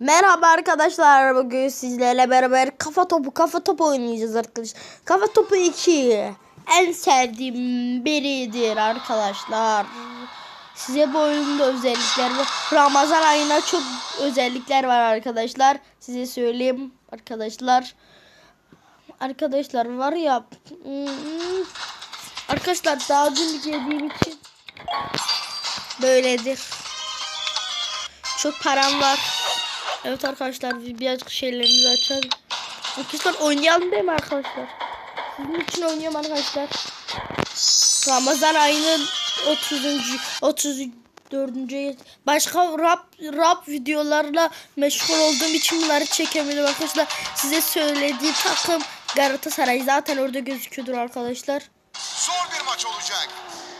Merhaba arkadaşlar. Bugün sizlerle beraber kafa topu kafa topu oynayacağız arkadaşlar. Kafa topu 2 en sevdiğim biridir arkadaşlar. Size bu oyunda özellikler var. Ramazan ayına çok özellikler var arkadaşlar. Size söyleyeyim arkadaşlar. Arkadaşlar var ya. hmm, Arkadaşlar daha dün yediğim için böyledir. Çok param var. Evet arkadaşlar birazcık şeylerimizi açalım. Arkadaşlar oynayalım değil mi arkadaşlar? Sizin için oynuyorum arkadaşlar. Ramazan ayının 30. 34. Başka rap rap videolarla meşgul olduğum için bunları çekemedim arkadaşlar. Size söylediği takım Galatasaray zaten orada gözüküyordur arkadaşlar. Zor bir maç olacak.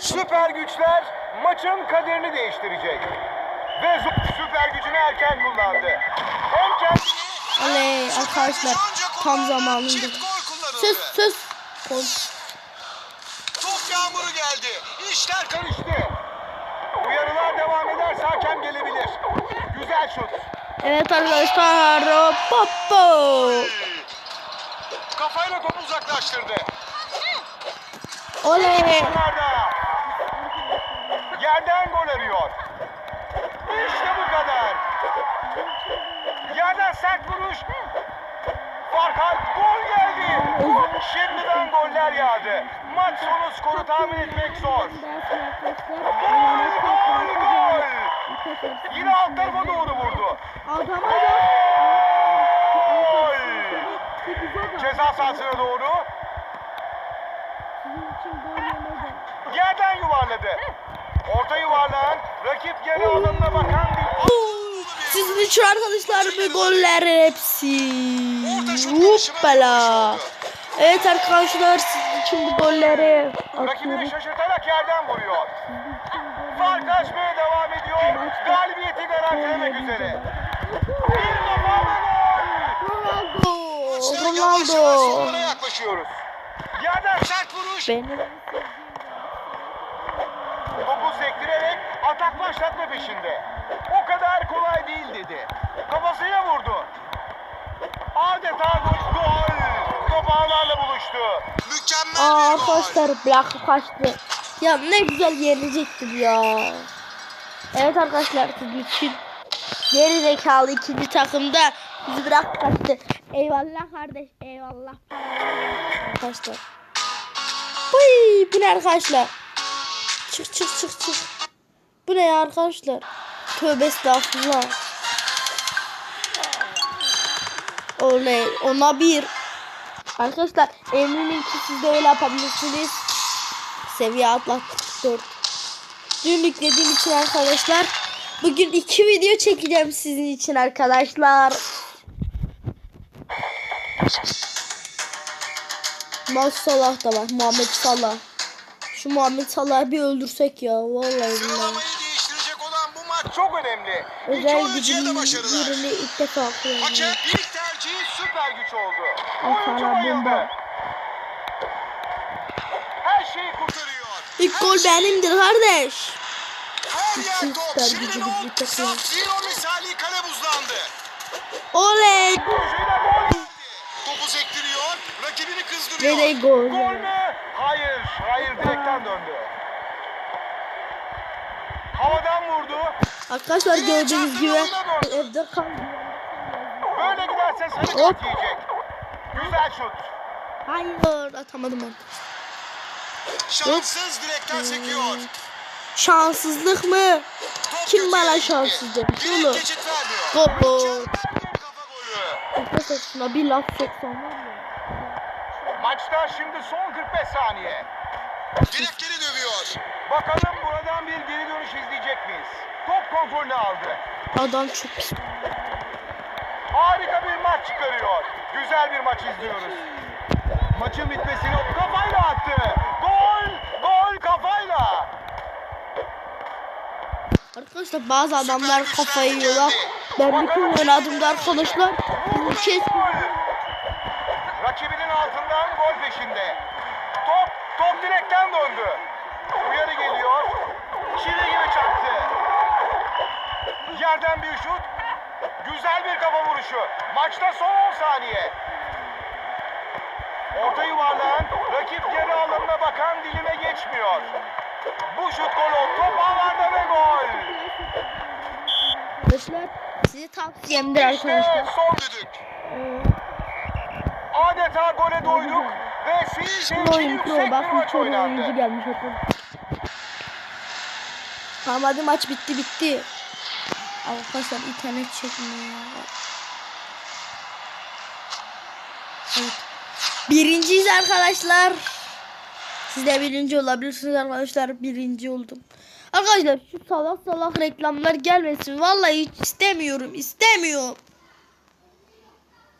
Süper güçler maçın kaderini değiştirecek. Ve süper gücünü erken kullandı. Oley arkadaşlar tam zamanında. Söz söz. Kol. Top yağmuru geldi. İşler karıştı. Uyarılar devam ederse hakem gelebilir. Güzel şut. Evet arkadaşlar. Popo. Kafayla topu uzaklaştırdı. Oley. Yerden gol arıyor. İşte bu kadar. Yerden sert vuruş. Farkal gol geldi. Şimdiden goller yağdı. Maç sonu skoru tahmin etmek zor. Gol, gol, gol. Yine alt tarafa doğru vurdu. Gol. Ceza sahasına doğru. Yerden yuvarladı. Orta yuvarlayan rakip yarı alanına bakan bir Sizin için arkadaşlar bu goller hepsi. Hoppala. Evet arkadaşlar sizin için bu golleri rakibini atıyorum. şaşırtarak yerden vuruyor. Fark açmaya devam ediyor. Galibiyeti garantilemek üzere. Bir ve gol. Maçların yavaş yavaş Ronaldo. sonuna yaklaşıyoruz. Yerden sert vuruş. Benim. Topu sektirerek atak başlatma peşinde. O kadar kolay değil dedi. Kafasıyla vurdu. Adeta gol. Top ağlarla buluştu. Mükemmel Aa bir gol. arkadaşlar bırakıp kaçtı. Ya ne güzel yenecektim ya. Evet arkadaşlar sizin için geri zekalı ikinci takımda bizi bırakıp kaçtı. Eyvallah kardeş eyvallah. Arkadaşlar. Uy, bu ne arkadaşlar? Çık çık çık çık. Bu ne ya arkadaşlar? Tövbe estağfurullah. Oley ona bir. Arkadaşlar eminim ki siz de öyle yapabilirsiniz. Seviye atlattık 4. Dün yüklediğim için arkadaşlar. Bugün iki video çekeceğim sizin için arkadaşlar. Muhammed Salah da var. Muhammed Salah. Şu Muhammed Salah'ı bir öldürsek ya. Vallahi billahi. Çok önemli. Özel oyuncuya da gücün başarılar. yerini ilk defa kullanıyorum. Hakem İlk tercihi süper güç oldu. Oyuncu bayıldı. bomba. Her şeyi kurtarıyor. İlk gol benimdir kardeş. her yer top. bir takım. Sub-Zero misali kale buzlandı. Oley. Topu sektiriyor. Rakibini kızdırıyor. Nereye gol? Gol mü? Hayır. Hayır direkten döndü. Havadan vurdu. Arkadaşlar gördüğünüz gibi evde kaldım. Giderse sarı kart yiyecek. Güzel şut. Hayır atamadım ben. Şanssız direkten sekiyor. Şanssızlık mı? Kim bana yere şanssız gitti. demiş Direkt oğlum? geçit vermiyor. Gol. Mükemmel bir laf soksam var ya. Maçta şimdi son 45 saniye. Direkleri dövüyor. Bakalım buradan bir geri dönüş izleyecek miyiz? Top kontrolünü aldı. Adam çok pis. Harika bir maç çıkarıyor. Güzel bir maç izliyoruz. Maçın bitmesini kafayla attı. Gol! Gol kafayla. Arkadaşlar bazı adamlar kafayı yiyorlar. Ben bir gün oynadığımda arkadaşlar şey Gol! Rakibinin altından gol peşinde. Top, top direkten döndü. Uyarı geliyor. Çivi gibi çaktı. Yerden bir şut. Güzel bir vuruşu. Maçta son 10 saniye. Orta yuvarlayan rakip yarı alanına bakan dilime geçmiyor. Bu şut golü top ağlarda ve gol. Arkadaşlar size tavsiyemdir İşte arkadaşlar. son düdük. Adeta gole doyduk ve oyun yüksek bir maç oynandı. gelmiş. Tamam hadi maç bitti bitti. Arkadaşlar internet çekmiyor. Evet. Birinciyiz arkadaşlar. Siz de birinci olabilirsiniz arkadaşlar. Birinci oldum. Arkadaşlar şu salak salak reklamlar gelmesin. Vallahi hiç istemiyorum. istemiyorum.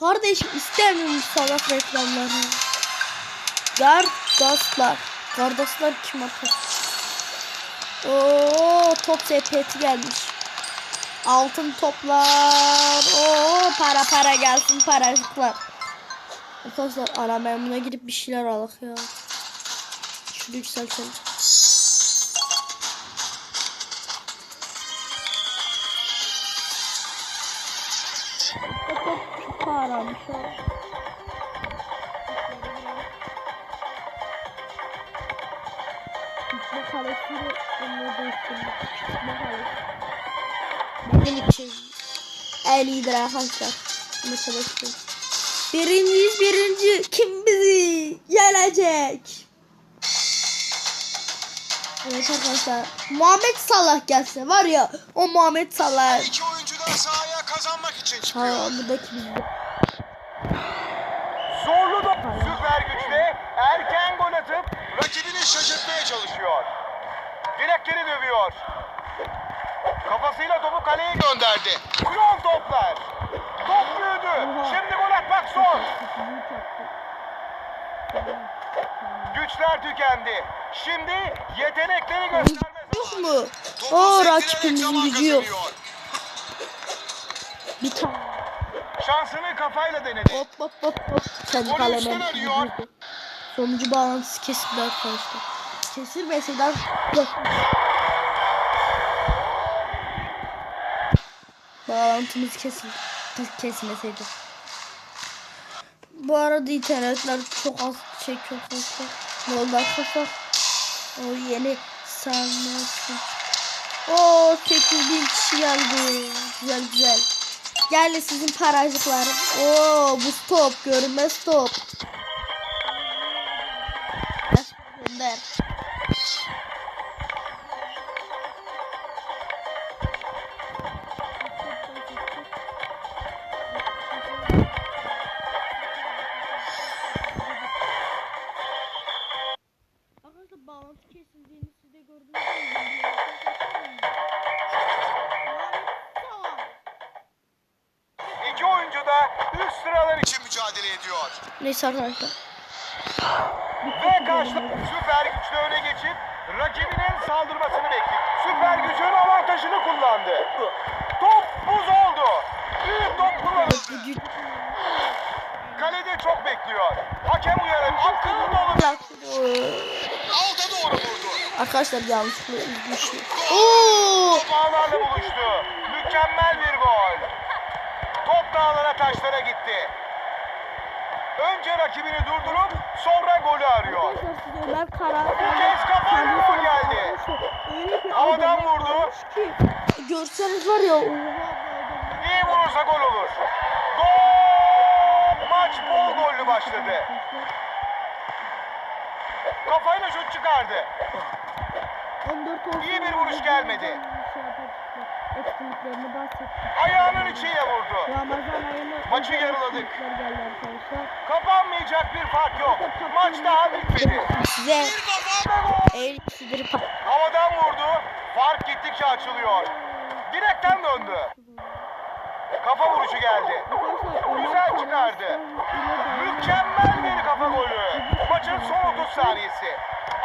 Kardeşim istemiyorum salak reklamları. Gardaslar. Gardaslar kim arkadaşlar? Oo top sepeti gelmiş. Altın toplar. Oo para para gelsin paracıklar. Arkadaşlar ara ben buna gidip bir şeyler alak ya. Şunu yükseltelim. Hop şu. Tutma kalesini önüne değiştirdim. Tutma Benim için en iyidir arkadaşlar. Mesela şu. Birinciyiz birinci. Kim bizi yenecek? Evet arkadaşlar. Muhammed Salah gelse var ya o Muhammed Salah. İki oyuncu da sahaya kazanmak için çıkıyor. Ha buradaki bizde. Zorlu da süper güçle erken gol atıp Rakibini şaşırtmaya çalışıyor. direkleri dövüyor. Kafasıyla topu kaleye gönderdi. Kron toplar. Top büyüdü. Şimdi gol atmak zor. Güçler tükendi. Şimdi yetenekleri gösterme Yok mu? O rakibimizin gücü yok. Bir tane. Şansını kafayla denedi. Hop hop hop hop. Golü kaleme. Sonucu bağlantısı kesildi arkadaşlar. Kesilmeseydi Bağlantımız kesildi. Kesmeseydi. Bu arada internetler çok az çekiyor arkadaşlar. Ne oldu arkadaşlar? O yeni sarmasın. Oo 8000 kişi geldi. Güzel güzel. Geldi sizin paracıklarım. Oo bu stop görünmez stop. Ediyor. Neyse arkadaşlar. ve karşı süper güçle öne geçip rakibinin saldırmasını bekliyor. Süper gücün avantajını kullandı. Top buz oldu. Büyük top kullanıldı. Kalede çok bekliyor. Hakem uyarı. Akıllı dolu. Alta doğru vurdu. Arkadaşlar yanlışlıkla üzmüşüm. Oo! Top ağlarla buluştu. Mükemmel bir gol. Top dağlara taşlara gitti. Önce rakibini durdurup sonra golü arıyor. Kara. Bu kez kafayla gol geldi. Havadan vurdu. Görseniz var ya. İyi vurursa gol olur. Gol! Maç bol gollü başladı. Kafayla şut çıkardı. 14 olsun. İyi bir vuruş gelmedi. Şey. Etkinliklerini bahsettik. Ayağının içiyle vurdu. Ramazan ayını Maçı yarıladık. Kapanmayacak bir fark yok. Maç daha bitmedi. Size. Ve gol! el sidir. Havadan vurdu. Fark gittikçe açılıyor. Direkten döndü. Kafa vuruşu geldi. Güzel çıkardı. Mükemmel bir kafa golü. Maçın son 30 saniyesi.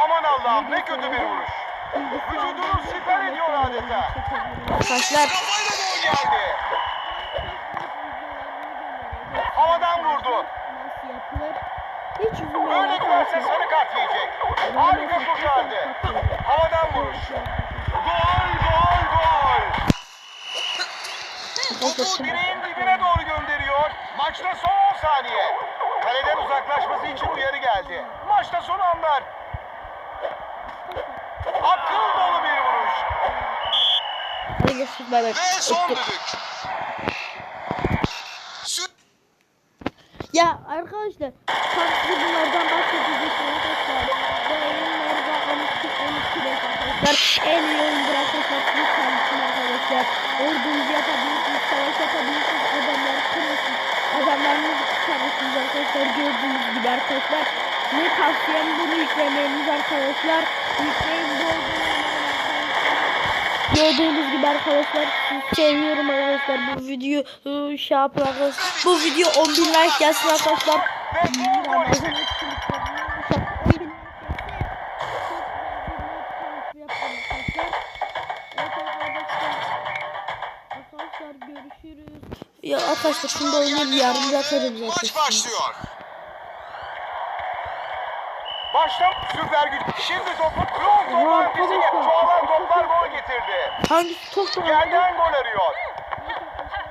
Aman Allah'ım ne kötü bir vuruş. Vücudunu siper ediyor adeta. Arkadaşlar Kafayla gol geldi. Havadan vurdu. Nasıl yapılır? Hiç yüzüme Böyle giderse sarı kart yiyecek. Harika kurtardı. Havadan vuruş. Gol gol gol. Topu direğin dibine doğru gönderdi. Maçta son 10 saniye. Kaleden uzaklaşması için uyarı geldi. Maçta son anlar. Akıl dolu bir vuruş. Hadi görüşürüz. Bay bay. Ve son Öptüm. düdük. Ya arkadaşlar farklı bunlardan bahsedecek arkadaşlar. Bu oyunlarda 12 12 beş arkadaşlar. En oyundur arkadaşlar. Lütfen arkadaşlar. Ordunuzu yapabilirsiniz. Savaş yapabilirsiniz. Adamları kırırsınız. Adamlarınızı çıkarırsınız arkadaşlar. Gördüğünüz gibi arkadaşlar. Ne tavsiyem bunu yüklemeniz arkadaşlar. Yükleyin bu arkadaşlar. Gördüğünüz gibi arkadaşlar sizi seviyorum arkadaşlar bu video ıı, şey yapın bu video 10 bin like gelsin arkadaşlar Ve son gol. Ramazan etkinliklerinin 10 bin like gelsin. Çok güzel bir like paylaşımı yapın arkadaşlar. Evet arkadaşlar. Arkadaşlar görüşürüz. Ya arkadaşlar şimdi oynayalım yarın yaparım zaten. Maç başlıyor. Başta süper güç. Şimdi topu long toplar bizi çoğalan toplar gol getirdi. Hangisi çok da Yerden gol arıyor.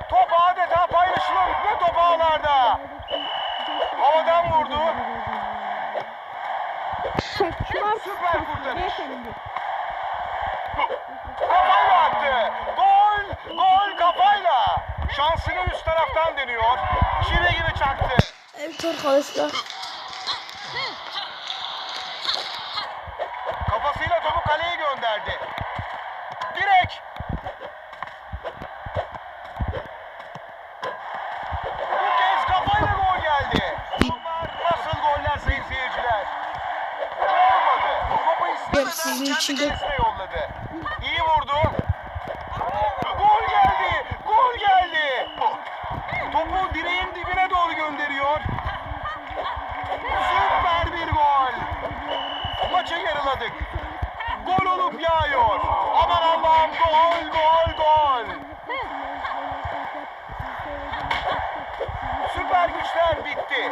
Top adeta paylaşılır ve top ağlarda. Havadan vurdu. Süper kurtarış. Kafayla attı. Gol, gol kafayla. Şansını üst taraftan deniyor. Çivi gibi çaktı. Evet arkadaşlar. Kafasıyla topu kaleye gönderdi. Direk. Bu kez kafayla gol geldi. Bunlar nasıl goller sayın seyirciler? Olmadı. Topu istemeden kendi kalesine yolladı. İyi vurdu. Gol geldi. Gol geldi. Topu direğin dibine doğru gönderiyor. Süper bir gol. Maçı yarıladık. Gol olup yağıyor. Aman Allah'ım gol gol gol. Süper güçler bitti.